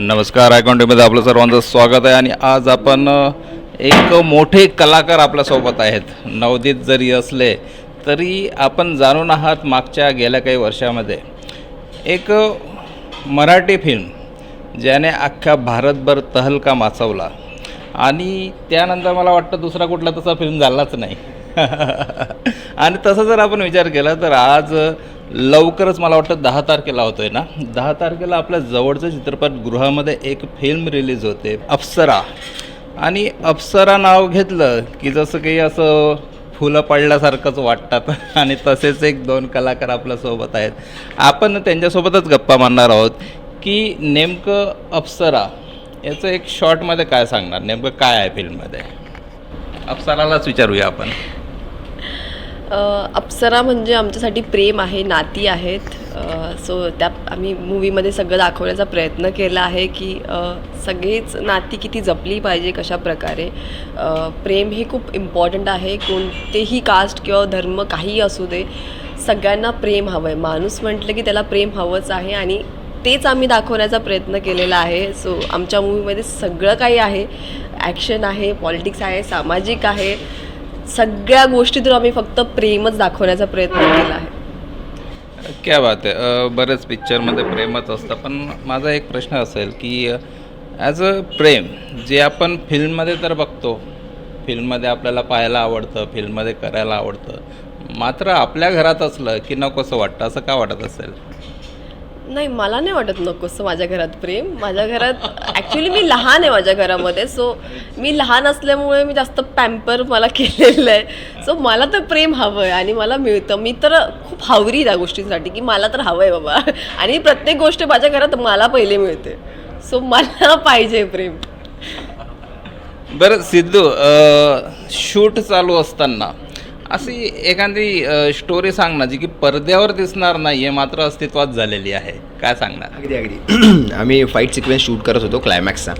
नमस्कार आयकॉन्टीमध्ये आपलं सर्वांचं स्वागत आहे आणि आज आपण एक मोठे कलाकार आपल्यासोबत आहेत. नवदीत जरी असले तरी आपण जाणून आहात मागच्या गेल्या काही वर्षामध्ये. एक मराठी फिल्म ज्याने अख्ख्या भारतभर तहलका माचवला. आणि त्यानंतर मला वाटतं दुसरा कुठला तसा फिल्म झालाच नाही. आणि तसं जर आपण विचार केला तर आज लवकरच मला वाटतं दहा तारखेला होतोय ना. दहा तारखेला आपल्या जवळच्या चित्रपटगृहामध्ये एक फिल्म रिलीज होते अप्सरा. आणि अप्सरा नाव घेतलं की जसं काही असं फुलं पडल्यासारखंच वाटतात. आणि तसेच एक दोन कलाकार आपल्यासोबत आहेत. आपण त्यांच्यासोबतच गप्पा मारणार आहोत की नेमकं अप्सरा याचं एक शॉर्टमध्ये काय सांगणार? नेमकं काय आहे फिल्ममध्ये अप्सरालाच विचारूया आपण. अप्सरा म्हणजे आमच्यासाठी प्रेम आहे नाती आहेत. सो त्या आम्ही मूवीमध्ये सगळं दाखवण्याचा प्रयत्न केला आहे की सगळीच नाती किती जपली पाहिजे कशा प्रकारे. प्रेम हे खूप इम्पॉर्टंट आहे. कोणतेही कास्ट किंवा धर्म काहीही असू दे सगळ्यांना प्रेम हवं आहे माणूस म्हटलं की त्याला प्रेम हवंच आहे आणि तेच आम्ही दाखवण्याचा प्रयत्न केलेला आहे. सो आमच्या मूवीमध्ये सगळं काही आहे. ॲक्शन आहे पॉलिटिक्स आहे सामाजिक आहे. सगळ्या गोष्टीतून आम्ही फक्त प्रेमच दाखवण्याचा प्रयत्न केला आहे. क्या बात आहे. बरंच बरेच पिक्चरमध्ये प्रेमच असतं. पण माझा एक प्रश्न असेल की ॲज अ प्रेम जे आपण फिल्ममध्ये तर बघतो फिल्ममध्ये आपल्याला पाहायला आवडतं फिल्ममध्ये करायला आवडतं मात्र आपल्या घरात असलं की नकोसं वाटतं. असं का वाटत असेल? नाही मला नाही वाटत नकोसं माझ्या घरात प्रेम. माझ्या घरात ॲक्च्युली मी लहान आहे माझ्या घरामध्ये सो मी लहान असल्यामुळे मी जास्त पॅम्पर मला केलेलं आहे. सो मला तर प्रेम हवं आहे आणि मला मिळतं. मी तर खूप हावरी त्या गोष्टींसाठी की मला तर हवं आहे बाबा. आणि प्रत्येक गोष्ट माझ्या घरात मला पहिले मिळते. सो मला पाहिजे प्रेम. बरं सिद्धू शूट चालू असताना अशी एखादी स्टोरी सांग ना जी की पडद्यावर दिसणार नाही आहे मात्र अस्तित्वात झालेली आहे. काय सांगणार? अगदी अगदी. आम्ही फाईट सिक्वेन्स शूट करत होतो क्लायमॅक्सचा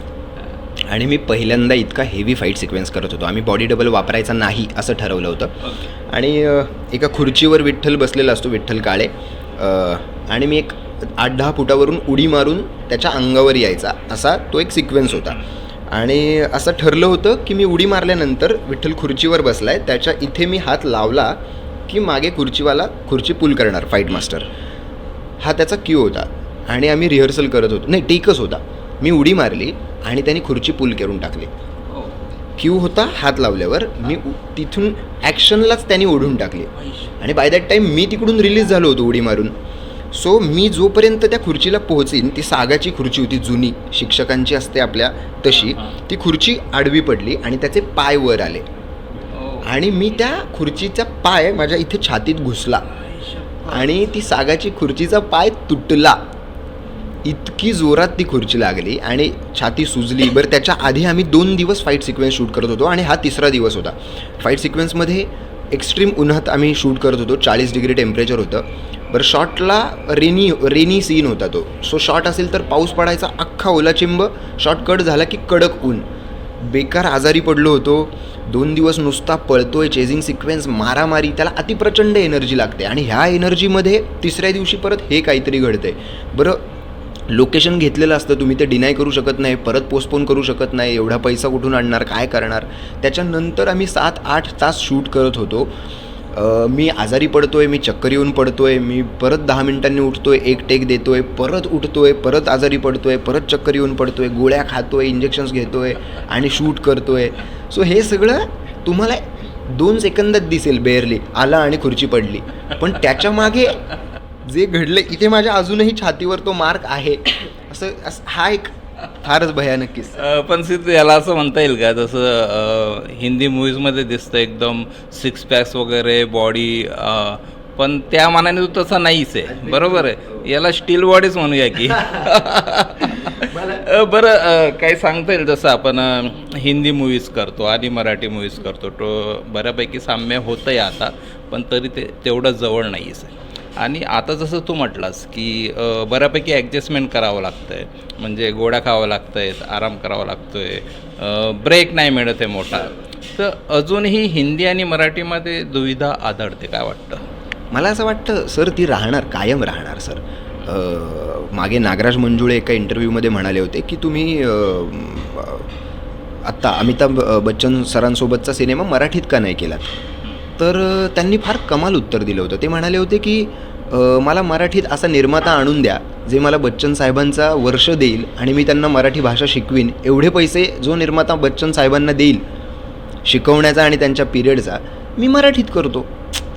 आणि मी पहिल्यांदा इतका हेवी फाईट सिक्वेन्स करत होतो. आम्ही बॉडी डबल वापरायचा नाही असं ठरवलं होतं. आणि एका खुर्चीवर विठ्ठल बसलेला असतो विठ्ठल काळे. आणि मी एक आठ दहा फुटावरून उडी मारून त्याच्या अंगावर यायचा. असा तो एक सिक्वेन्स होता. आणि असं ठरलं होतं की मी उडी मारल्यानंतर विठ्ठल खुर्चीवर बसलाय त्याच्या इथे मी हात लावला की मागे खुर्चीवाला खुर्ची पुल करणार फाईट मास्टर हा त्याचा क्यू होता आणि आम्ही रिहर्सल करत होतो. नाही टेकच होता. मी उडी मारली आणि त्यांनी खुर्ची पुल करून टाकली. क्यू होता हात लावल्यावर. मी तिथून ॲक्शनलाच त्यांनी ओढून टाकली. आणि बाय दॅट टाईम मी तिकडून रिलीज झालो होतो उडी मारून. सो मी जोपर्यंत त्या खुर्चीला पोहोचीन ती सागाची खुर्ची होती जुनी शिक्षकांची असते आपल्या तशी ती खुर्ची आडवी पडली आणि त्याचे पाय वर आले. आणि मी त्या खुर्चीचा पाय माझ्या इथे छातीत घुसला. आणि ती सागाची खुर्चीचा पाय तुटला. इतकी जोरात ती खुर्ची लागली आणि छाती सुजली. बरं त्याच्या आधी आम्ही दोन दिवस फाईट सिक्वेन्स शूट करत होतो आणि हा तिसरा दिवस होता. फाईट सिक्वेन्समध्ये एक्स्ट्रीम उन्हात आम्ही शूट करत होतो चाळीस डिग्री टेम्परेचर होतं. बरं शॉटला रेनी रेनी सीन होता तो. सो शॉट असेल तर पाऊस पडायचा अख्खा ओलाचिंब शॉट कट झाला की कडक ऊन. बेकार आजारी पडलो होतो. दोन दिवस नुसता पळतोय चेझिंग सिक्वेन्स मारामारी त्याला अतिप्रचंड एनर्जी लागते. आणि ह्या एनर्जीमध्ये तिसऱ्या दिवशी परत हे काहीतरी घडतंय. बरं लोकेशन घेतलेलं असतं तुम्ही ते डिनाय करू शकत नाही परत पोस्टपोन करू शकत नाही एवढा पैसा कुठून आणणार काय करणार? त्याच्यानंतर आम्ही सात आठ तास शूट करत होतो. मी आजारी पडतो आहे मी चक्कर येऊन पडतो आहे मी परत दहा मिनिटांनी आहे एक टेक देतो आहे परत उठतो आहे परत आजारी पडतो आहे परत चक्कर येऊन पडतो आहे गोळ्या खातो आहे इंजेक्शन्स घेतो आहे आणि शूट करतो आहे सो हे सगळं तुम्हाला दोन सेकंदात दिसेल बेअरली आला आणि खुर्ची पडली. पण त्याच्यामागे जे घडलं इथे माझ्या अजूनही छातीवर तो मार्क आहे. असं असं हा एक फारच भयानक किस्सा. पण सिद्धू याला असं म्हणता येईल का? जसं हिंदी मूवीजमध्ये दिसतं एकदम सिक्स पॅक्स वगैरे बॉडी पण त्या मानाने तो तसा नाहीच आहे. बरोबर आहे. याला स्टील बॉडीच म्हणूया की. बरं काही सांगता येईल? जसं आपण हिंदी मूवीज करतो आणि मराठी मूवीज करतो तो बऱ्यापैकी साम्य होतं आहे आता पण तरी ते तेवढं जवळ नाहीच आहे. आणि आता जसं तू म्हटलास की बऱ्यापैकी ॲडजस्टमेंट करावं लागतं आहे म्हणजे गोळ्या खावं लागतं आहेत आराम करावा लागतो आहे ब्रेक नाही मिळत आहे मोठा. तर अजूनही हिंदी आणि मराठीमध्ये दुविधा आढळते काय वाटतं? मला असं वाटतं सर ती राहणार कायम राहणार सर. मागे नागराज मंजुळे एका इंटरव्ह्यूमध्ये म्हणाले होते की तुम्ही आत्ता अमिताभ बच्चन सरांसोबतचा सिनेमा मराठीत का नाही केला तर त्यांनी फार कमाल उत्तर दिलं होतं. ते म्हणाले होते की मला मराठीत असा निर्माता आणून द्या जे मला बच्चन साहेबांचा वर्ष देईल आणि मी त्यांना मराठी भाषा शिकवीन. एवढे पैसे जो निर्माता बच्चन साहेबांना देईल शिकवण्याचा आणि त्यांच्या पिरियडचा मी मराठीत करतो.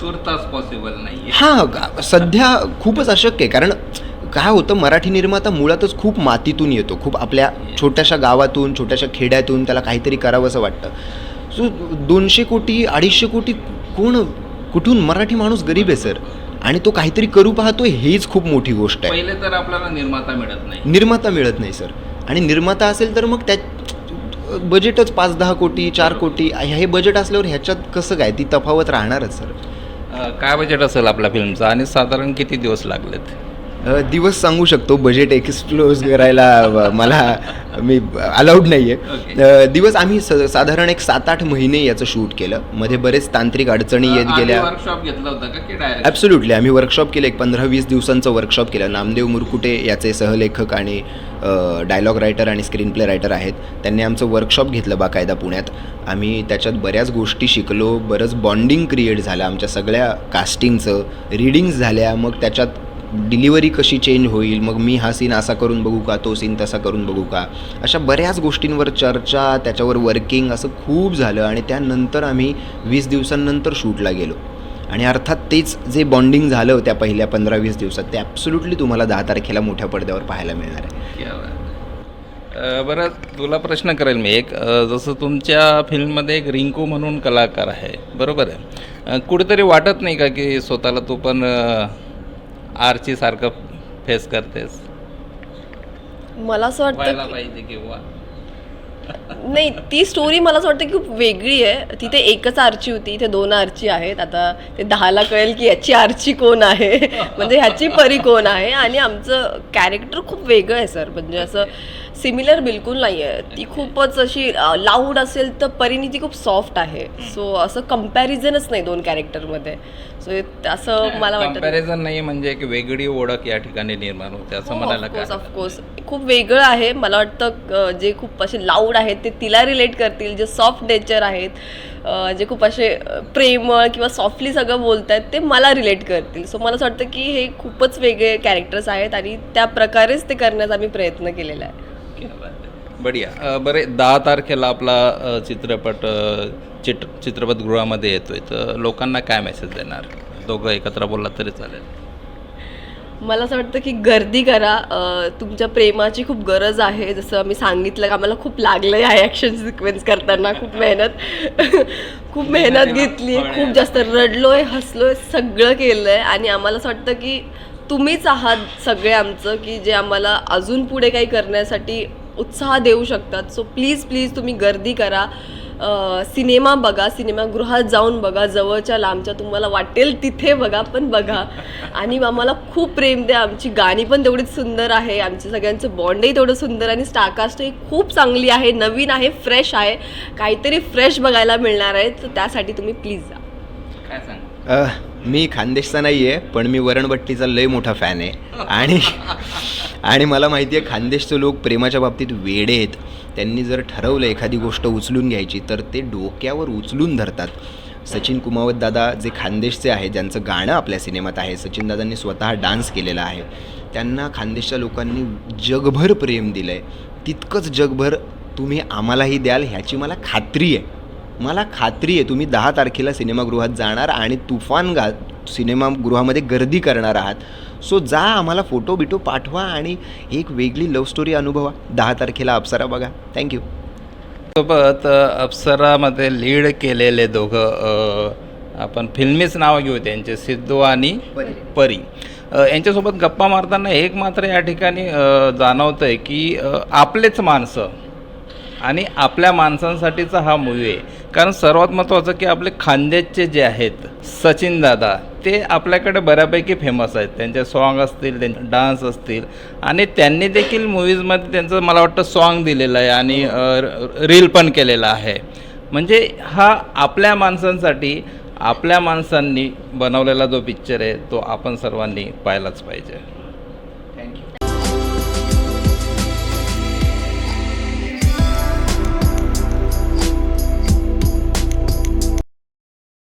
तुर्तास पॉसिबल नाही हां सध्या खूपच अशक्य आहे. कारण काय होतं मराठी निर्माता मुळातच खूप मातीतून येतो. खूप आपल्या छोट्याशा गावातून छोट्याशा खेड्यातून त्याला काहीतरी करावंसं वाटतं. सो दोनशे कोटी अडीचशे कोटी कोण कुठून मराठी माणूस गरीब आहे सर? आणि तो काहीतरी करू पाहतो हेच खूप मोठी गोष्ट आहे. पहिले तर आपल्याला निर्माता मिळत नाही. निर्माता मिळत नाही सर. आणि निर्माता असेल तर मग त्या बजेटच पाच दहा कोटी चार कोटी हे बजेट असल्यावर ह्याच्यात कसं काय? ती तफावत राहणारच सर. काय बजेट असेल आपल्या फिल्मचं आणि साधारण किती दिवस लागलेत? दिवस सांगू शकतो. बजेट एक्सप्लोज करायला मला मी अलाउड नाही आहे दिवस आम्ही स साधारण एक सात आठ महिने याचं शूट केलं. मध्ये बरेच तांत्रिक अडचणी येत गेल्या. वर्कशॉप घेतला होता ॲब्सोल्युटली आम्ही वर्कशॉप केलं. एक पंधरा वीस दिवसांचं वर्कशॉप केलं. नामदेव मुरकुटे याचे सहलेखक आणि डायलॉग रायटर आणि स्क्रीन प्ले रायटर आहेत. त्यांनी आमचं वर्कशॉप घेतलं बाकायदा पुण्यात. आम्ही त्याच्यात बऱ्याच गोष्टी शिकलो. बरंच बॉन्डिंग क्रिएट झालं. आमच्या सगळ्या कास्टिंगचं रिडिंग्स झाल्या. मग त्याच्यात डिलिव्हरी कशी चेंज होईल मग मी हा सीन असा करून बघू का तो सीन तसा करून बघू का? अशा बऱ्याच गोष्टींवर चर्चा त्याच्यावर वर्किंग असं खूप झालं आणि त्यानंतर आम्ही वीस दिवसांनंतर शूटला गेलो. आणि अर्थात तेच जे बॉन्डिंग झालं त्या पहिल्या पंधरा वीस दिवसात ते ॲब्सोल्युटली तुम्हाला दहा तारखेला मोठ्या पडद्यावर पाहायला मिळणार आहे. बरं तुला प्रश्न करेल मी एक. जसं तुमच्या फिल्ममध्ये एक रिंकू म्हणून कलाकार आहे बरोबर आहे? कुठेतरी वाटत नाही का की स्वतःला तू पण आरची सारखं फेस करतेस. मला असं वाटतं व्हायला पाहिजे किंवा नाही ती स्टोरी मला असं वाटतं की खूप वेगळी आहे. तिथे एकच आरची होती इथे दोन आरची आहेत. आता ते दहाला कळेल की याची आरची कोण आहे. म्हणजे ह्याची परी कोण आहे. आणि आमचं कॅरेक्टर खूप वेगळं आहे सर म्हणजे असं सिमिलर बिलकुल नाही आहे ती खूपच अशी लाऊड असेल तर परीनी ती खूप सॉफ्ट आहे. सो असं कम्पॅरिझनच नाही दोन कॅरेक्टरमध्ये सो असं मला वाटतं नाही. म्हणजे एक वेगळी ओळख या ठिकाणी निर्माण होते असं म्हणायला काय ऑफकोर्स खूप वेगळं आहे. मला वाटतं जे खूप असे लाऊड आहेत ते तिला रिलेट करतील. जे सॉफ्ट नेचर आहेत जे खूप असे प्रेमळ किंवा सॉफ्टली सगळं बोलत आहेत ते मला रिलेट करतील. सो मला असं वाटतं की हे खूपच वेगळे कॅरेक्टर्स आहेत आणि त्या प्रकारेच ते करण्याचा आम्ही प्रयत्न केलेला आहे. बढिया. बरे दहा तारखेला आपला चित्रपट चित्र चित्रपटगृहामध्ये येतोय. तर लोकांना काय मेसेज देणार? दोघं एकत्र बोलला तरी चालेल. मला असं वाटतं की गर्दी करा. तुमच्या प्रेमाची खूप गरज आहे. जसं मी सांगितलं की आम्हाला खूप लागलं आहे ॲक्शन सिक्वेन्स करताना. खूप मेहनत खूप मेहनत घेतली. खूप जास्त रडलोय हसलोय सगळं केलं आहे आणि आम्हाला असं वाटतं की तुम्हीच आहात सगळे आमचं की जे आम्हाला अजून पुढे काही करण्यासाठी उत्साह देऊ शकतात. सो प्लीज प्लीज तुम्ही गर्दी करा. सिनेमा बघा सिनेमागृहात जाऊन बघा. जवळच्या लांबच्या तुम्हाला वाटेल तिथे बघा पण बघा. आणि आम्हाला खूप प्रेम द्या. आमची गाणी पण तेवढीच सुंदर आहे. आमच्या सगळ्यांचं बॉन्डही तेवढं सुंदर आणि स्टारकास्ट ही खूप चांगली आहे. नवीन आहे फ्रेश आहे. काहीतरी फ्रेश बघायला मिळणार आहे. तर त्यासाठी तुम्ही प्लीज जा. काय सांग? मी खानदेशचा नाही आहे पण मी वरणबट्टीचा लय मोठा फॅन आहे. आणि आणि मला माहिती आहे खानदेशचे लोक प्रेमाच्या बाबतीत वेडे आहेत. त्यांनी जर ठरवलं एखादी गोष्ट उचलून घ्यायची तर ते डोक्यावर उचलून धरतात. सचिन कुमावत दादा जे खानदेशचे आहेत ज्यांचं गाणं आपल्या सिनेमात आहे सचिन दादांनी स्वतः डान्स केलेला आहे. त्यांना खानदेशच्या लोकांनी जगभर प्रेम दिलं आहे तितकंच जगभर तुम्ही आम्हालाही द्याल ह्याची मला खात्री आहे. मला खात्री आहे तुम्ही दहा तारखेला सिनेमागृहात जाणार आणि तुफान गा सिनेमागृहामध्ये गर्दी करणार आहात. सो जा आम्हाला फोटो बिटो पाठवा आणि एक वेगळी लव्ह स्टोरी अनुभवा. दहा तारखेला अप्सरा बघा. थँक्यू सोबत अप्सरामध्ये लीड केलेले दोघं आपण फिल्मीच नावं घेऊ त्यांचे सिद्धू आणि परी. यांच्यासोबत गप्पा मारताना एक मात्र या ठिकाणी जाणवतं आहे की आपलेच माणसं आणि आपल्या माणसांसाठीचा हा मूवी आहे. कारण सर्वात महत्त्वाचं की आपले खानदेशचे जे आहेत सचिन दादा ते आपल्याकडे बऱ्यापैकी फेमस आहेत. त्यांचे सॉन्ग असतील त्यांचे डान्स असतील. आणि त्यांनी देखील मूवीजमध्ये त्यांचं मला वाटतं सॉन्ग दिलेलं आहे आणि रील पण केलेलं आहे. म्हणजे हा आपल्या माणसांसाठी आपल्या माणसांनी बनवलेला जो पिक्चर आहे तो आपण सर्वांनी पाहिलाच पाहिजे.